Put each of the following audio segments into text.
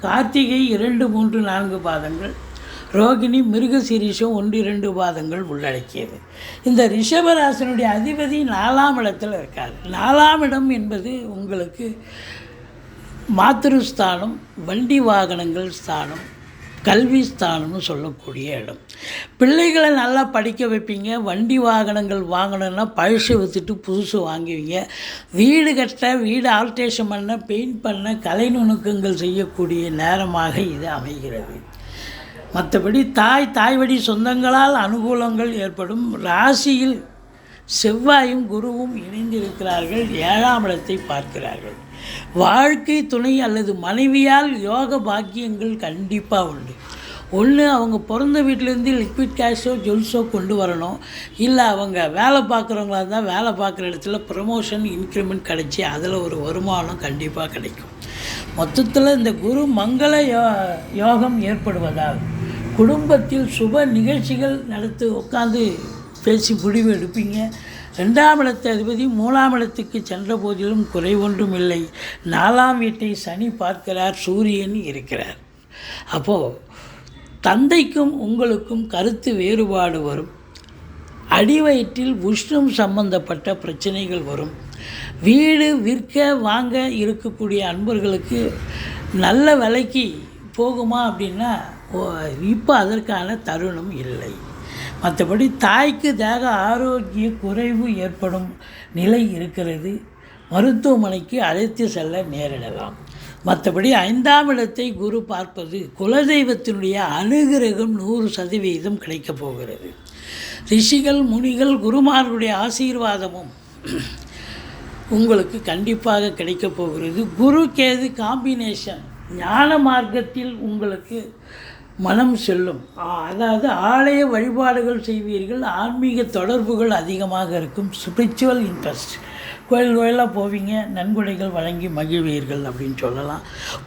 கார்த்திகை இரண்டு மூன்று நான்கு பாதங்கள் ரோகிணி மிருகசீரிஷம் ஒன்று இரண்டு பாதங்கள் உள்ளடக்கியது. இந்த ரிஷபராசனுடைய அதிபதி நாலாம் இடத்தில் இருக்கார். நாலாம் இடம் என்பது உங்களுக்கு மாத்திருஸ்தானம் வண்டி வாகனங்கள் ஸ்தானம் கல்வி ஸ்தானம்னு சொல்லக்கூடிய இடம். பிள்ளைகளை நல்லா படிக்க வைப்பீங்க வண்டி வாகனங்கள் வாங்கணுன்னா பழசு விற்றுட்டு புதுசு வாங்குவீங்க. வீடு கட்ட வீடு ஆல்ட்ரேஷன் பண்ண பெயிண்ட் பண்ண கலை நுணுக்கங்கள் செய்யக்கூடிய நேரமாக இது அமைகிறது. மற்றபடி தாய் தாய் வழி சொந்தங்களால் அனுகூலங்கள் ஏற்படும். ராசியில் செவ்வாயும் குருவும் இணைந்திருக்கிறார்கள் ஏழாம் இடத்தை பார்க்கிறார்கள். வாழ்க்கை துணை அல்லது மனைவியால் யோக பாக்கியங்கள் கண்டிப்பாக உண்டு. ஒன்று அவங்க பிறந்த வீட்டிலேருந்து லிக்விட் கேஷோ ஜுவல்ஸோ கொண்டு வரணும். இல்லை அவங்க வேலை பார்க்குறவங்களா இருந்தால் வேலை பார்க்குற இடத்துல ப்ரமோஷன் இன்க்ரிமெண்ட் கிடச்சி அதில் ஒரு வருமானம் கண்டிப்பாக கிடைக்கும். மொத்தத்தில் இந்த குரு மங்கள யோ யோகம் ஏற்படுவதால் குடும்பத்தில் சுப நிகழ்ச்சிகள் நடத்து உட்காந்து பேசி முடிவு எடுப்பீங்க. ரெண்டாம் இடத்து அதிபதி மூணாம் இடத்துக்கு சென்ற போதிலும் குறை ஒன்றும் இல்லை. நாலாம் வீட்டை சனி பார்க்கிறார் சூரியன் இருக்கிறார். அப்போது தந்தைக்கும் உங்களுக்கும் கருத்து வேறுபாடு வரும். அடிவயிற்றில் உஷ்ணம் சம்பந்தப்பட்ட பிரச்சனைகள் வரும். வீடு விற்க வாங்க இருக்கக்கூடிய அன்பர்களுக்கு நல்ல விலைக்கு போகுமா அப்படின்னா இப்போ அதற்கான தருணம் இல்லை. மற்றபடி தாய்க்கு தேக ஆரோக்கிய குறைவு ஏற்படும் நிலை இருக்கிறது. மருத்துவமனைக்கு அழைத்து செல்ல நேரிடலாம். மற்றபடி ஐந்தாம் இடத்தை குரு பார்ப்பது குலதெய்வத்தினுடைய அனுகிரகம் நூறு சதவீதம் கிடைக்கப் போகிறது. ரிஷிகள் முனிகள் குருமார்களுடைய ஆசீர்வாதமும் உங்களுக்கு கண்டிப்பாக கிடைக்கப் போகிறது. குரு கேது காம்பினேஷன் ஞான மார்க்கத்தில் உங்களுக்கு மனம் செல்லும். அதாவது ஆலய வழிபாடுகள் செய்வீர்கள் ஆன்மீக தொடர்புகள் அதிகமாக இருக்கும். ஸ்பிரிச்சுவல் இன்ட்ரெஸ்ட் கோயில் கோயிலாக போவீங்க நன்கொடைகள் வழங்கி மகிழ்வீர்கள் அப்படின்னு சொல்லலாம்.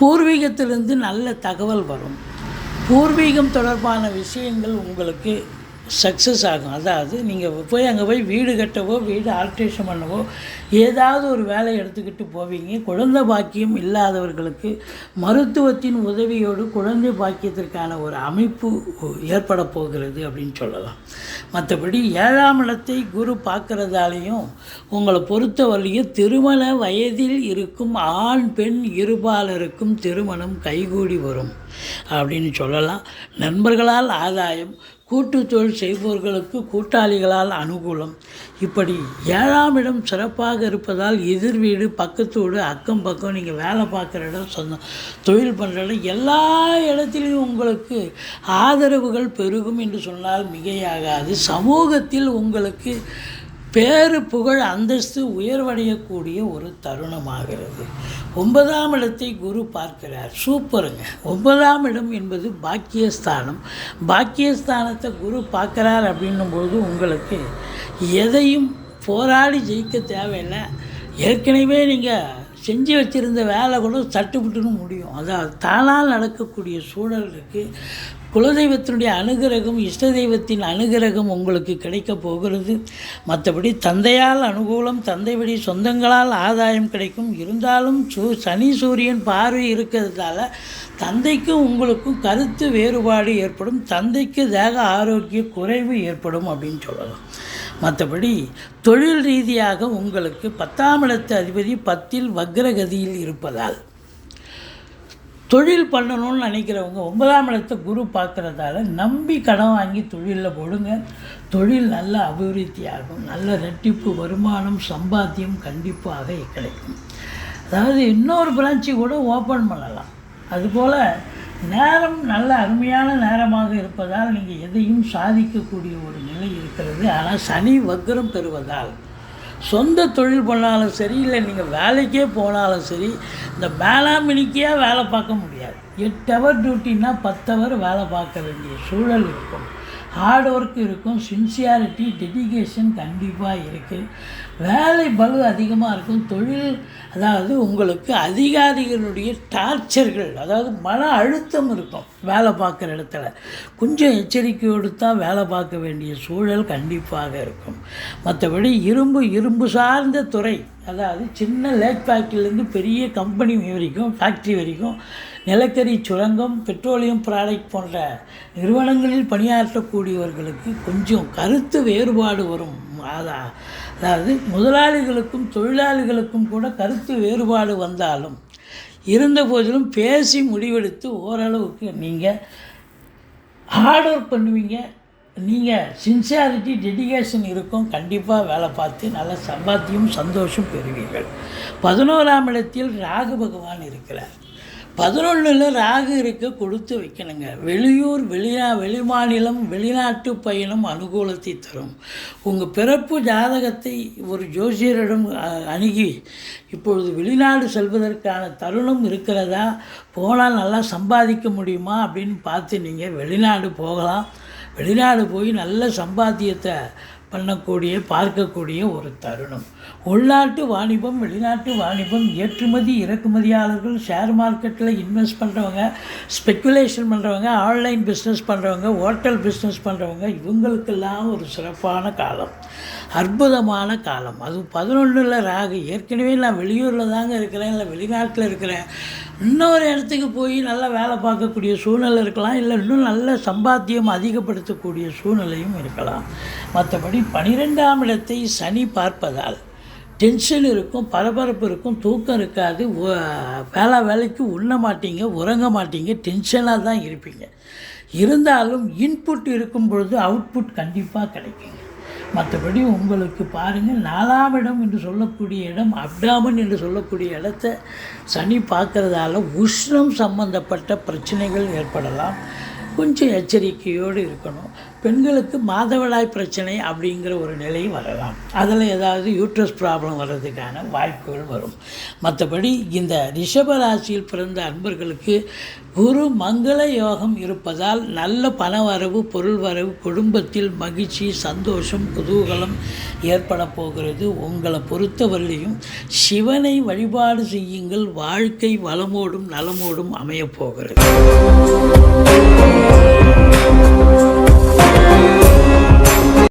பூர்வீகத்திலிருந்து நல்ல தகவல் வரும். பூர்வீகம் தொடர்பான விஷயங்கள் உங்களுக்கு சக்ஸஸ் ஆகும். அதாவது நீங்கள் போய் அங்கே போய் வீடு கட்டவோ வீடு ஆல்ட்ரேஷன் பண்ணவோ ஏதாவது ஒரு வேலை எடுத்துக்கிட்டு போவீங்க. குழந்தை பாக்கியம் இல்லாதவர்களுக்கு மருத்துவத்தின் உதவியோடு குழந்தை பாக்கியத்திற்கான ஒரு அமைப்பு ஏற்பட போகிறது அப்படின்னு சொல்லலாம். மற்றபடி ஏழாம் இடத்தை குரு பார்க்குறதாலையும் உங்களை பொறுத்தவரையும் திருமண வயதில் இருக்கும் ஆண் பெண் இருபாலருக்கும் திருமணம் கைகூடி வரும் அப்படின்னு சொல்லலாம். நண்பர்களால் ஆதாயம் கூட்டு தொழில் செய்பவர்களுக்கு கூட்டாளிகளால் அனுகூலம். இப்படி ஏழாம் இடம் சிறப்பாக இருப்பதால் எதிர் வீடு பக்கத்து வீடு அக்கம் பக்கம் நீங்கள் வேலை பார்க்குற இடம் சொந்தம். தொழில் பண்ணுற இடம் எல்லா இடத்துலையும் உங்களுக்கு ஆதரவுகள் பெருகும் என்று சொன்னால் மிகையாகாது. சமூகத்தில் உங்களுக்கு பேரு புகழ் அந்தஸ்து உயர்வடையக்கூடிய ஒரு தருணமாகிறது. ஒன்பதாம் இடத்தை குரு பார்க்கிறார். சூப்பருங்க. ஒன்பதாம் இடம் என்பது பாக்கியஸ்தானம். பாக்கியஸ்தானத்தை குரு பார்க்குறார் அப்படின்னும்போது உங்களுக்கு எதையும் போராடி ஜெயிக்க தேவையில்லை. ஏற்கனவே நீங்கள் செஞ்சு வச்சுருந்த வேலை கூட தட்டுப்பட்டுன்னு முடியும். அதாவது தானால் நடக்கக்கூடிய சூழல் இருக்குது குலதெய்வத்தினுடைய அனுகிரகம் இஷ்ட தெய்வத்தின் அனுகிரகம் உங்களுக்கு கிடைக்க போகிறது. மற்றபடி தந்தையால் அனுகூலம் தந்தை சொந்தங்களால் ஆதாயம் கிடைக்கும். இருந்தாலும் சூ சனி சூரியன் பார்வை இருக்கிறதால தந்தைக்கும் உங்களுக்கும் கருத்து வேறுபாடு ஏற்படும். தந்தைக்கு தேக ஆரோக்கிய குறைவு ஏற்படும் அப்படின்னு சொல்லலாம். மற்றபடி தொழில் ரீதியாக உங்களுக்கு பத்தாம் இடத்து அதிபதி பத்தில் வக்ரகதியில் இருப்பதால் தொழில் பண்ணணும்னு நினைக்கிறவங்க ஒன்பதாம் இடத்தை குரு பார்க்குறதால நம்பி கடன் வாங்கி தொழிலில் போடுங்க. தொழில் நல்ல அபிவிருத்தி ஆகும் நல்ல ரெட்டிப்பு வருமானம் சம்பாத்தியம் கண்டிப்பாக கிடைக்கும். அதாவது இன்னொரு பிரான்ச்சு கூட ஓப்பன் பண்ணலாம். அதுபோல் நேரம் நல்ல அருமையான நேரமாக இருப்பதால் நீங்கள் எதையும் சாதிக்கக்கூடிய ஒரு நிலை இருக்கிறது. ஆனால் சனி வக்ரம் பெறுவதால். சொந்த தொழில் பண்ணாலும் சரி இல்லை நீங்கள் வேலைக்கே போனாலும் சரி இந்த மேலாமினிக்கையாக வேலை பார்க்க முடியாது. எட்டு ஹவர் டியூட்டின்னா பத்து ஹவர் வேலை பார்க்க வேண்டிய சூழல் இருக்கும். ஹார்ட் ஒர்க் இருக்கும் சின்சியாரிட்டி டெடிகேஷன் கண்டிப்பாக இருக்குது வேலை பலு அதிகமாக இருக்கும். தொழில் அதாவது உங்களுக்கு அதிகாரிகளுடைய டார்ச்சர்கள் அதாவது மன அழுத்தம் இருக்கும் வேலை பார்க்குற இடத்துல. கொஞ்சம் எச்சரிக்கையோடு தான் வேலை பார்க்க வேண்டிய சூழல் கண்டிப்பாக இருக்கும். மற்றபடி இரும்பு இரும்பு சார்ந்த துறை அதாவது சின்ன லேக் ஃபேக்ட்ரிலேருந்து பெரிய கம்பெனி வரைக்கும் ஃபேக்ட்ரி வரைக்கும் நிலக்கரி சுரங்கம் பெட்ரோலியம் ப்ராடக்ட் போன்ற நிறுவனங்களில் பணியாற்றக்கூடியவர்களுக்கு கொஞ்சம் கருத்து வேறுபாடு வரும். அதாவது முதலாளிகளுக்கும் தொழிலாளிகளுக்கும் கூட கருத்து வேறுபாடு வந்தாலும் இருந்த போதிலும் பேசி முடிவெடுத்து ஓரளவுக்கு நீங்கள் ஆர்டர் பண்ணுவீங்க. நீங்கள் சின்சியாரிட்டி டெடிகேஷன் இருக்கும். கண்டிப்பாக வேலை பார்த்து நல்ல சம்பாத்தியம் சந்தோஷம் பெறுவீர்கள். பதினோராம் இடத்தில் ராகு பகவான் இருக்கிறார். பதினொன்றில் ராகு இருக்க கொடுத்து வைக்கணுங்க. வெளியூர் வெளிநா வெளிமாநிலம் வெளிநாட்டு பயணம் அனுகூலத்தை தரும். உங்கள் பிறப்பு ஜாதகத்தை ஒரு ஜோசியரிடம் அணுகி இப்பொழுது வெளிநாடு செல்வதற்கான தருணம் இருக்கிறதா? போனால் நல்லா சம்பாதிக்க முடியுமா? அப்படின்னு பார்த்து நீங்கள் வெளிநாடு போகலாம். வெளிநாடு போய் நல்ல சம்பாத்தியத்தை பண்ணக்கூடிய பார்க்கக்கூடிய ஒரு தருணம். உள்நாட்டு வாணிபம் வெளிநாட்டு வாணிபம் ஏற்றுமதி இறக்குமதியாளர்கள் ஷேர் மார்க்கெட்டில் இன்வெஸ்ட் பண்ணுறவங்க ஸ்பெக்குலேஷன் பண்ணுறவங்க ஆன்லைன் பிஸ்னஸ் பண்ணுறவங்க ஹோட்டல் பிஸ்னஸ் பண்ணுறவங்க இவங்களுக்கெல்லாம் ஒரு சிறப்பான காலம். அற்புதமான காலம். அது பதினொன்றில் ராகு. ஏற்கனவே நான் வெளியூரில் தாங்க இருக்கிறேன் இல்லை வெளிநாட்டில் இருக்கிறேன். இன்னொரு இடத்துக்கு போய் நல்லா வேலை பார்க்கக்கூடிய சூழ்நிலை இருக்கலாம் இல்லை இன்னும் நல்ல சம்பாத்தியம் அதிகப்படுத்தக்கூடிய சூழ்நிலையும் இருக்கலாம். மற்றபடி பனிரெண்டாம் இடத்தை சனி பார்ப்பதால் டென்ஷன் இருக்கும் பரபரப்பு இருக்கும் தூக்கம் இருக்காது. வேலை வேலைக்கு உண்ண மாட்டீங்க உறங்க மாட்டீங்க டென்ஷனாக தான் இருப்பீங்க. இருந்தாலும் இன்புட் இருக்கும் பொழுது அவுட்புட் கண்டிப்பாக கிடைக்குங்க. மற்றபடி உங்களுக்கு பாருங்கள் நாலாம் இடம் என்று சொல்லக்கூடிய இடம் அப்டாமன் என்று சொல்லக்கூடிய இடத்த சனி பார்க்கறதால உஷ்ணம் சம்பந்தப்பட்ட பிரச்சனைகள் ஏற்படலாம். கொஞ்சம் எச்சரிக்கையோடு இருக்கணும். பெண்களுக்கு மாதவிடாய் பிரச்சனை அப்படிங்கிற ஒரு நிலை வரலாம். அதில் ஏதாவது யூட்ரஸ் ப்ராப்ளம் வர்றதுக்கான வாய்ப்புகள் வரும். மற்றபடி இந்த ரிஷப ராசியில் பிறந்த அன்பர்களுக்கு குரு மங்கள யோகம் இருப்பதால் நல்ல பண வரவு பொருள் வரவு குடும்பத்தில் மகிழ்ச்சி சந்தோஷம் குதூகலம் ஏற்பட போகிறது. உங்களை பொறுத்தவரையிலையும் சிவனை வழிபாடு செய்யுங்கள். வாழ்க்கை வளமோடும் நலமோடும் அமையப் போகிறது